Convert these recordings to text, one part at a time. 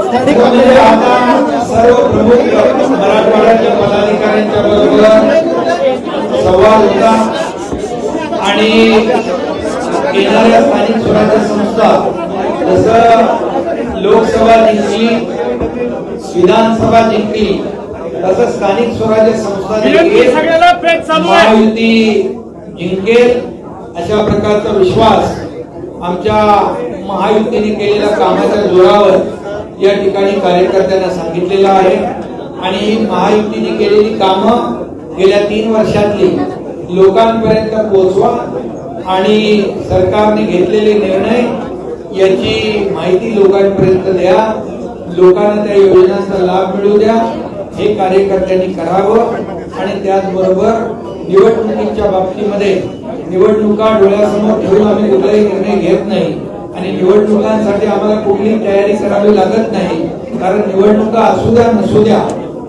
आता सर्व प्रमुख मराठवाड्याच्या पदाधिकाऱ्यांच्या बरोबर संवाद होता आणि येणाऱ्या स्थानिक स्वराज्य संस्था जसं लोकसभा जिंकली विधानसभा जिंकली तसं स्थानिक स्वराज्य संस्था महायुती जिंकेल अशा प्रकारचा विश्वास आमच्या महायुतीने केलेल्या कामाच्या जोरावर या ठिकाणी कार्यकर्त्यांना सांगितलेलं आहे. आणि महायुतीने केलेली कामं गेल्या तीन वर्षातली लोकांपर्यंत पोहोचवा आणि सरकारने घेतलेले निर्णय याची माहिती लोकांपर्यंत द्या. लोकांना त्या योजनांचा लाभ मिळू द्या. हे कार्यकर्त्यांनी करावं. आणि त्याचबरोबर निवडणुकीच्या बाबतीमध्ये निवडणुका डोळ्यासमोर ठेवून आम्ही कुठलाही निर्णय घेत नाही. आणि निवडणुकांसाठी आम्हाला कुठलीही तयारी करावी लागत नाही. कारण निवडणुका असू द्या नसू द्या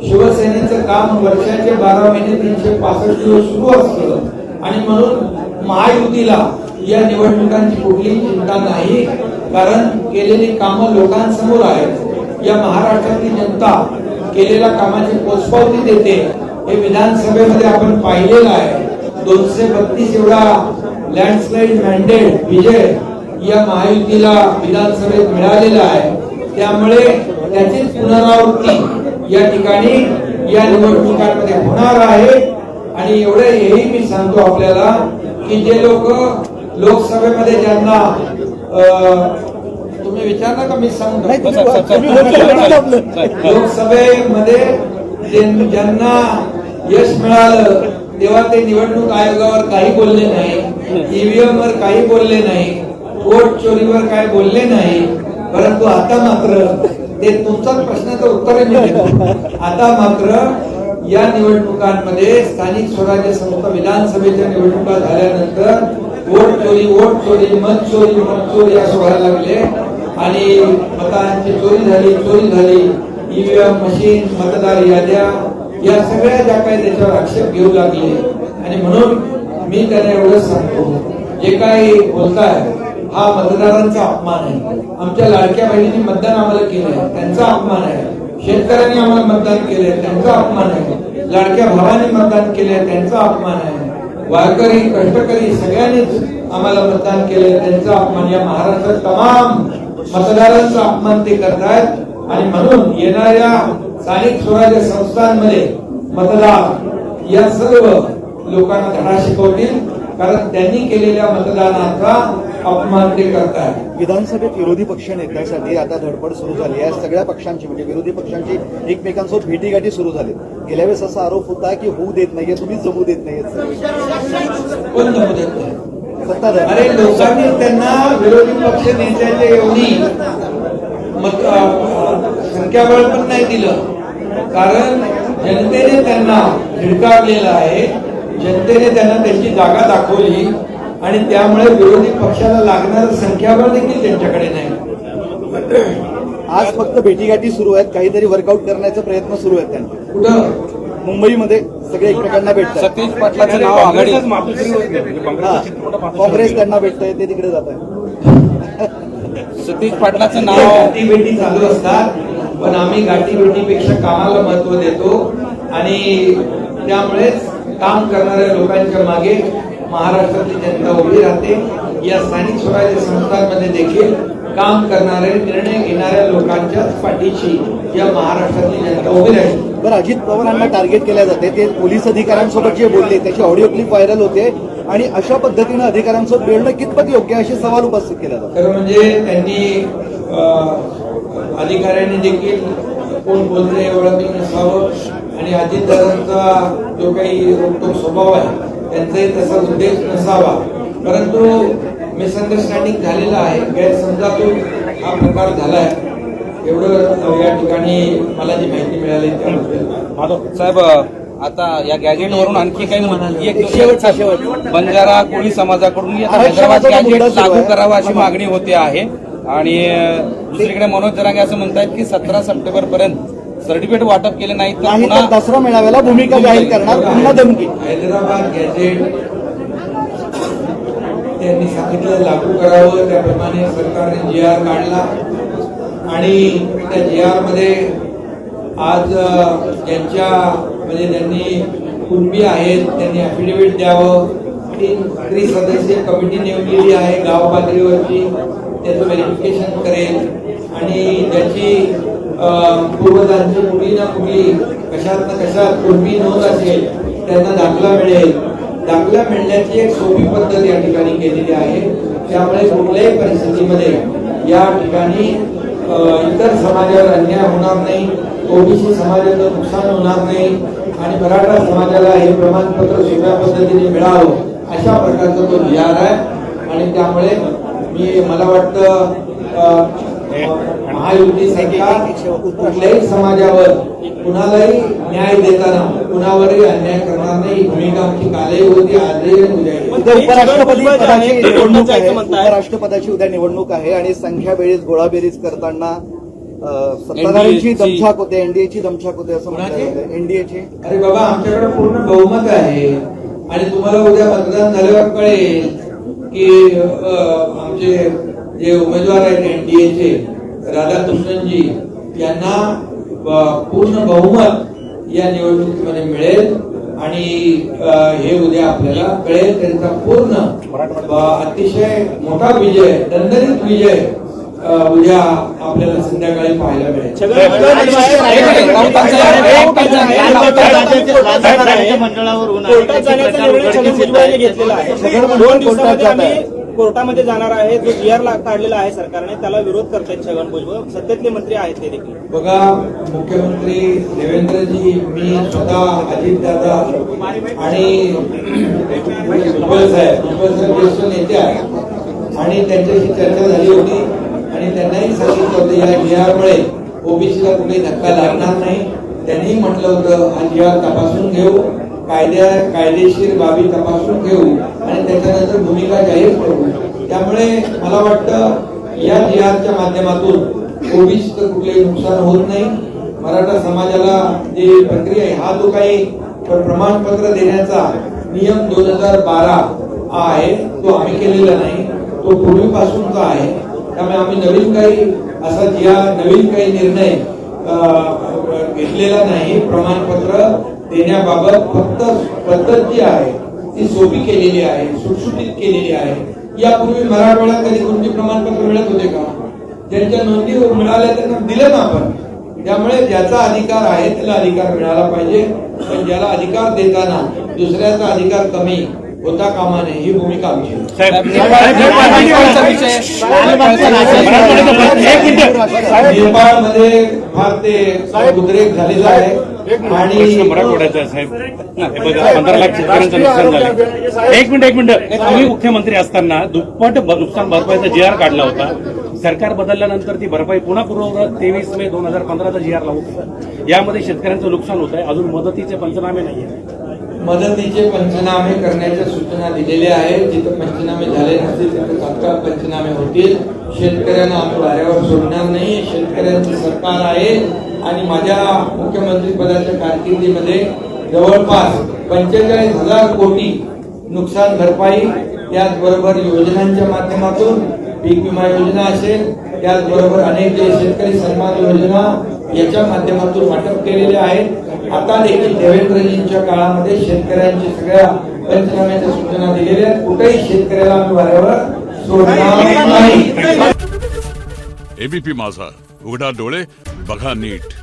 शिवसेनेचं काम वर्षाचे बारा महिने तीनशे पासष्ट दिवस सुरू असतं. आणि म्हणून महायुतीला या निवडणुकांची कुठलीही चिंता नाही. कारण केलेली कामं लोकांसमोर आहेत. या महाराष्ट्रातली जनता केलेल्या कामाची पोचपावती देते. हे विधानसभेमध्ये आपण पाहिलेलं आहे. दोनशे बत्तीस एवढा लँडस्लाईड मॅन्डेट विजय या महायुतीला विधानसभेत मिळालेला आहे. त्यामुळे त्याची पुनरावृत्ती या ठिकाणी या निवडणुकांमध्ये होणार आहे. आणि एवढं हेही मी सांगतो आपल्याला की जे लोक लोकसभेमध्ये ज्यांना अं, तुम्ही विचारला का मी सांगतो. लोकसभेमध्ये ज्यांना यश मिळालं तेव्हा ते निवडणूक आयोगावर काही बोलले नाही. ईव्हीएम वर काही बोलले नाही. वोट चोरीवर काय बोलले नाही परंतु आता मात्र ते तुमचाच प्रश्नाचं उत्तर म्हणजे. आता मात्र या निवडणुकांमध्ये स्थानिक स्वराज्य संस्था विधानसभेच्या निवडणुका झाल्यानंतर वोट चोरी वोट चोरी मत चोरी मत चोरी असं व्हायला लागले. आणि मतांची चोरी झाली चोरी झाली. ईव्हीएम मशीन मतदार याद्या या सगळ्या ज्या काही त्याच्यावर आक्षेप घेऊ लागले. आणि म्हणून मी त्यांना एवढंच सांगतो. जे काही बोलताय हा मतदारांचा अपमान आहे. आमच्या लाडक्या बहिणींनी मतदान आम्हाला केलंय. त्यांचा अपमान आहे. शेतकऱ्यांनी आम्हाला मतदान केलंय. त्यांचा अपमान आहे. लाडक्या भावांनी मतदान केलंय. त्यांचा अपमान आहे. वारकरी कष्टकरी सगळ्यांनीच आम्हाला मतदान केलंय. त्यांचा अपमान. या महाराष्ट्रात तमाम मतदारांचा अपमान ते करतायत. आणि म्हणून येणाऱ्या स्थानिक स्वराज्य संस्थांमध्ये मतदार या सर्व लोकांना धडा शिकवतील. कारण त्यांनी केलेल्या मतदानाचा अपमान ते करतायत विधानसभेत विरोधी पक्ष नेत्यासाठी आता धडपड सुरू झाली आहे. सगळ्या पक्षांची म्हणजे विरोधी पक्षांची एकमेकांसोबत भेटीगाठी सुरू झाली. गेल्या वेळेस असा आरोप होता की होऊ देत नाहीये तुम्ही जमू देत नाहीये. कोण नाही? सत्ताधारी. अरे लोकांनी त्यांना विरोधी पक्ष नेत्याच्या एवढी संख्याबळ पण नाही दिलं. कारण जनतेने त्यांना झिडकारलेलं आहे. जनतेने त्यांना त्यांची जागा दाखवली. आणि त्यामुळे विरोधी पक्षाला लागणारं संख्याबळ देखील त्यांच्याकडे नाही. आज फक्त भेटीगाठी सुरू आहेत. काहीतरी वर्कआउट करण्याचा प्रयत्न सुरू आहेत त्यांचे. कुठं? मुंबईमध्ये सगळे एकमेकांना भेटतात. सतीश पाटलाचं नाव आघाडी. हा. काँग्रेस त्यांना भेटतंय ते तिकडे जात आहे सतीश पाटलाचं नाव गाठीभेटी चालू असतात पण आम्ही गाठीभेटीपेक्षा कामाला महत्त्व देतो. आणि त्यामुळेच काम करणाऱ्या लोकांच्या मागे महाराष्ट्रातली जनता उभी राहते. या स्थानिक स्वराज्य संस्थांमध्ये देखील काम करणारे निर्णय घेणाऱ्या लोकांच्याच पाठीशी या महाराष्ट्रातली जनता उभी राहील. बरं अजित पवारांना टार्गेट केल्या जाते. ते पोलीस अधिकाऱ्यांसोबत जे बोलले त्याची ऑडिओ क्लिप व्हायरल होते. आणि अशा पद्धतीनं अधिकाऱ्यांसोबत बोलणं कितपत योग्य असे सवाल उपस्थित केला जातो खरं म्हणजे त्यांनी अधिकाऱ्यांनी देखील कोण बोलते ओळखलं नसावं. आणि अजितदादांचा जो काही स्वभाव आहे त्यांचाही तसा उद्देश नसावा. परंतु मिसअंडरस्टँडिंग झालेला आहे. गैरसमजातून हा प्रकार झालाय. एवढं या ठिकाणी मला जी माहिती मिळाली त्याबद्दल. साहेब आता या गॅजेट वरून आणखी काही म्हणाले शेवट. बंजारा कोळी समाजाकडून लागू आहे. करावा अशी मागणी होते आहे. आणि दुसरीकडे मनोज जरांगे असं म्हणतायत की सतरा सप्टेंबर पर्यंत सर्टिफिकेट वाटप केले नाही तर नाही तर पुन्हा दसरा मेळाव्याला भूमिका जाहीर करणार पुन्हा धमकी. हैदराबाद गॅजेट त्यांनी सांगितलं लागू करावं. त्याप्रमाणे सरकारने जी आर काढला. आणि त्या जी आरमध्ये आज अ, ज्यांच्या म्हणजे त्यांनी कुणबी आहेत त्यांनी अफिडेव्हिट द्यावं. तीन त्रिसदस्यीय कमिटी नेमलेली आहे गाव पातळीवरची त्याचं व्हेरिफिकेशन करेल. आणि ज्याची अ, पूर्वजांची कुठली ना कुठली कशात ना कशात पूर्वी नोंद असेल त्यांना दाखला मिळेल. दाखला मिळण्याची एक सोपी पद्धत या ठिकाणी केलेली आहे. त्यामुळे कुठल्याही परिस्थितीमध्ये या ठिकाणी इतर समाजावर अन्याय होणार नाही ओबीसी समाजाचं नुकसान होणार नाही आणि मराठा समाजाला हे प्रमाणपत्र सोप्या पद्धतीने मिळावं अशा प्रकारचा तो विचार आहे. आणि त्यामुळे मी मला वाटतं महायुती सरकार कुठल्याही समाजावर कुणालाही न्याय देताना कुणावरही अन्याय करणार नाही भूमिका आमची कालही होती आजही उद्या उपराष्ट्रपती पदाची निवडणूक आहे. उपराष्ट्रपदाची उद्या निवडणूक आहे आणि संख्या बेरीज गोळाबेरीज करताना सत्ताधाऱ्यांची दमछाक होते एनडीएची दमछाक होते असं म्हणतात एनडीएची. अरे बाबा आमच्याकडे पूर्ण बहुमत आहे. आणि तुम्हाला उद्या मतदान झाल्यावर कळेल की आमचे जे उमेदवार आहेत एनडीएचे राधाकृष्णनजी यांना अ, पूर्ण बहुमत या निवडणुकीमध्ये मिळेल आणि हे उद्या आपल्याला कळेल. त्यांचा पूर्ण अतिशय मोठा विजय दणदणीत विजय उद्या आपल्याला संध्याकाळी पाहायला मिळेल. कोर्टात कोर्टामध्ये जाणार आहे जो जी आर काढलेला आहे सरकारने त्याला विरोध करतायत छगन भुजबळ. सत्तेतले मंत्री आहेत ते देखील. बघा मुख्यमंत्री देवेंद्रजी मी स्वतः अजितदादा आणि नेते आहेत. आणि त्यांच्याशी चर्चा झाली होती आणि त्यांनाही सांगितलं होतं या जी आरमुळे ओबीसीला कुठे धक्का लागणार नाही. त्यांनी म्हटलं होतं हा जी आर तपासून घेऊ. कायद्या कायदेशीर बाबी तपासून घेऊ आणि त्याच्यानंतर भूमिका जाहीर करू. त्यामुळे मला वाटतं या जी आरच्या माध्यमातून ओबीसीचं कुठलेही नुकसान होत नाही. मराठा समाजाला जी प्रक्रिया आहे हा जो काही प्रमाणपत्र देण्याचा नियम दोन हजार बारा आहे तो आम्ही केलेला नाही. तो पूर्वीपासूनचा आहे. त्यामुळे आम्ही नवीन काही असा जिहा नवीन काही निर्णय घेतलेला नाही. प्रमाणपत्र देण्याबाबत फक्त पद्धत जी आहे ती सोपी केलेली आहे सुटसुटीत केलेली आहे. यापूर्वी मराठवाड्यात कधी कोणती प्रमाणपत्र मिळत होते का? ज्यांच्या नोंदी मिळाल्या त्यांना दिलं ना आपण. त्यामुळे ज्याचा अधिकार आहे त्याला अधिकार मिळाला पाहिजे. पण ज्याला अधिकार देताना दुसऱ्याचा अधिकार कमी होता कामा नये ही भूमिका आमची. नेपाळमध्ये फार ते उद्रेक झालेला आहे आणि प्रश्न मराठवाड्याचा आहे साहेब हे बघा पंधरा लाख शेतकऱ्यांचं नुकसान झालं एक मिनिट एक मिनिट तुम्ही मुख्यमंत्री असताना दुप्पट नुकसान भरपाईचा जी आर काढला होता सरकार बदलल्यानंतर ती भरपाई पुन्हा पूर्ववत तेवीस मे दोन हजार पंधराचा जी आर लागू यामध्ये शेतकऱ्यांचं नुकसान होत आहे अजून मदतीचे पंचनामे नाहीये मदतीचे पंचनामे करण्याच्या सूचना दिलेल्या आहेत. जिथं पंचनामे झाले नसतील तिथे तात्काळ पंचनामे होतील. शेतकऱ्यांना आम्ही वाऱ्यावर सोडणार नाही. शेतकऱ्यांचं सरकार आहे. आणि माझ्या मुख्यमंत्री पदाच्या कारकिर्दीमध्ये जवळपास पंचेचाळीस हजार कोटी नुकसान भरपाई त्याचबरोबर योजनांच्या माध्यमातून पीक विमा योजना असेल त्याचबरोबर अनेक जे शेतकरी सन्मान योजना याच्या माध्यमातून वाटप केलेले आहे. आता देखील देवेंद्रजींच्या काळामध्ये शेतकऱ्यांची सगळ्या पंचनाम्याच्या सूचना दिलेल्या आहेत. कुठेही शेतकऱ्याला आम्ही वाऱ्यावर सोडणार नाही. एबीपी माझा. उघडा डोळे बघा नीट.